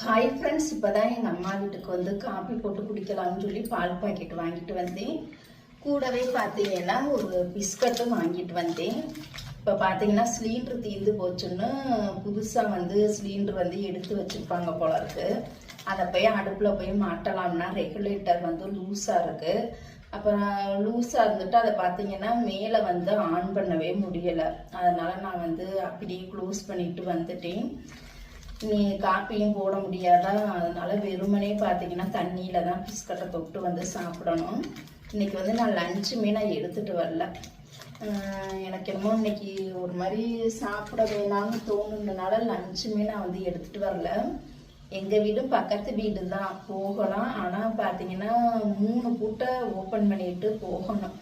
Hi friends இப்போ தான் எங்கள் அம்மா வீட்டுக்கு வந்து காஃபி போட்டு குடிக்கலாம்னு சொல்லி பால் பாக்கெட் வாங்கிட்டு வந்தேன். கூடவே பார்த்தீங்கன்னா ஒரு பிஸ்கட்டும் வாங்கிட்டு வந்தேன். இப்போ பார்த்தீங்கன்னா சிலிண்டர் தீர்ந்து போச்சுன்னு புதுசாக வந்து சிலிண்டர் வந்து எடுத்து வச்சுருப்பாங்க போல இருக்கு. அதை போய் அடுப்பில் போய் மாட்டலாம்னா ரெகுலேட்டர் வந்து லூஸாக இருக்குது அப்புறம் லூஸாக இருந்துட்டு அதை பார்த்தீங்கன்னா மேலே வந்து ஆன் பண்ணவே முடியலை. அதனால் நான் வந்து அப்படியே க்ளோஸ் பண்ணிட்டு வந்துட்டேன். நீ காப்பியும் போட முடியாதா? அதனால வெறுமனே பார்த்தீங்கன்னா தண்ணியில தான் பிஸ்கட்டை தொட்டு வந்து சாப்பிடணும். இன்னைக்கு வந்து நான் லஞ்சுமே நான் எடுத்துட்டு வரல. எனக்கு என்னமோ இன்னைக்கு ஒரு மாதிரி சாப்பிட வேணாம்னு தோணுனதுனால லஞ்சுமே நான் வந்து எடுத்துட்டு வரல. எங்கள் வீடும் பக்கத்து வீடு தான் போகலாம். ஆனால் பார்த்தீங்கன்னா மூணு பூட்டை ஓப்பன் பண்ணிட்டு போகணும்.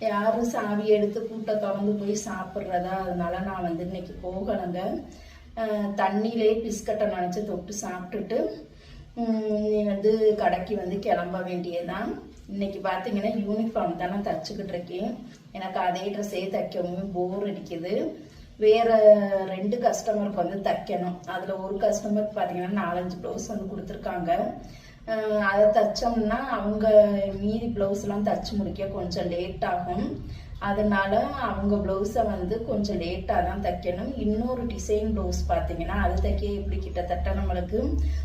யாரும் சாவி எடுத்து பூட்டை திறந்து போய் சாப்பிட்றதா? அதனால நான் வந்து இன்னைக்கு போகணுங்க தண்ணியிலே பிஸ்கட்டை நினச்சி தொட்டு சாப்பிட்டுட்டு நீ வந்து கடைக்கு வந்து கிளம்ப வேண்டியதுதான். இன்னைக்கு பார்த்தீங்கன்னா யூனிஃபார்ம் தானே தச்சுக்கிட்டு இருக்கேன். எனக்கு அதே ட்ரெஸ்ஸே தைக்கவும் போர் அடிக்குது. வேற ரெண்டு கஸ்டமருக்கு வந்து தைக்கணும். அதில் ஒரு கஸ்டமருக்கு பார்த்தீங்கன்னா நாலஞ்சு ப்ளவுஸ் வந்து கொடுத்துருக்காங்க. அதை தைச்சோம்னா அவங்க மீதி ப்ளவுஸ்லாம் தைச்சி முடிக்க கொஞ்சம் லேட் ஆகும். அதனால அவங்க ப்ளவுஸை வந்து கொஞ்சம் லேட்டாக தான் தைக்கணும். இன்னொரு டிசைன் ப்ளவுஸ் பார்த்தீங்கன்னா அது தைக்க இப்படி கிட்டத்தட்ட நம்மளுக்கு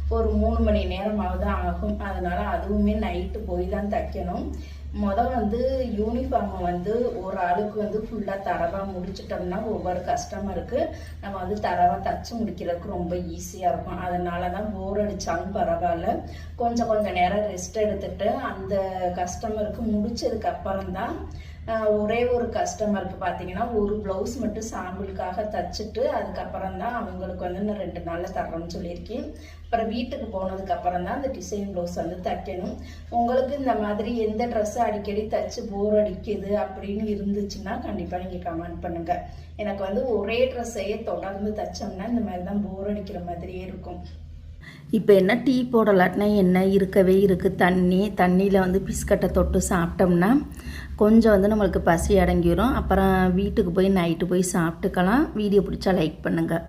ஒரு மூணு மணி நேரமாவது ஆகும். அதனால அதுவுமே நைட்டு போய் தான் தைக்கணும். மொதல் வந்து யூனிஃபார்மை வந்து ஒரு ஆளுக்கு வந்து ஃபுல்லாக தரவாக முடிச்சிட்டோம்னா ஒவ்வொரு கஸ்டமருக்கு நம்ம வந்து தரவாக தச்சு முடிக்கிறதுக்கு ரொம்ப ஈஸியாக இருக்கும். அதனால தான் போர் அடித்தாலும் பரவாயில்ல. கொஞ்சம் கொஞ்சம் நேரம் ரெஸ்ட் எடுத்துட்டு அந்த கஸ்டமருக்கு முடிச்சதுக்கு அப்புறம் தான் ஒரே ஒரு கஸ்டமருக்கு பார்த்தீங்கன்னா ஒரு ப்ளவுஸ் மட்டும் சாம்பிளுக்காக தச்சுட்டு அதுக்கப்புறம் தான் அவங்களுக்கு வந்து நான் ரெண்டு நாளில் தர்றேன்னு சொல்லியிருக்கேன். அப்புறம் வீட்டுக்கு போனதுக்கப்புறம் தான் அந்த டிசைன் ப்ளவுஸ் வந்து தைக்கணும். உங்களுக்கு இந்த மாதிரி எந்த ட்ரெஸ் அடிக்கடி தச்சு போர் அடிக்குது அப்படின்னு இருந்துச்சுன்னா கண்டிப்பாக நீங்கள் கமெண்ட் பண்ணுங்கள் எனக்கு வந்து ஒரே ட்ரெஸ்ஸையே தொடர்ந்து தைச்சோம்னா இந்த மாதிரி தான் போர் அடிக்கிற மாதிரியே இருக்கும். இப்போ என்ன டீ போடலாட்டினா என்ன? இருக்கவே இருக்குது தண்ணி தண்ணியில் வந்து பிஸ்கட்டை தொட்டு சாப்பிட்டோம்னா கொஞ்சம் வந்து நம்மளுக்கு பசி அடங்கிரும். அப்புறம் வீட்டுக்கு போய் நைட்டு போய் சாப்பிட்டுக்கலாம். வீடியோ பிடிச்சா லைக் பண்ணுங்கள்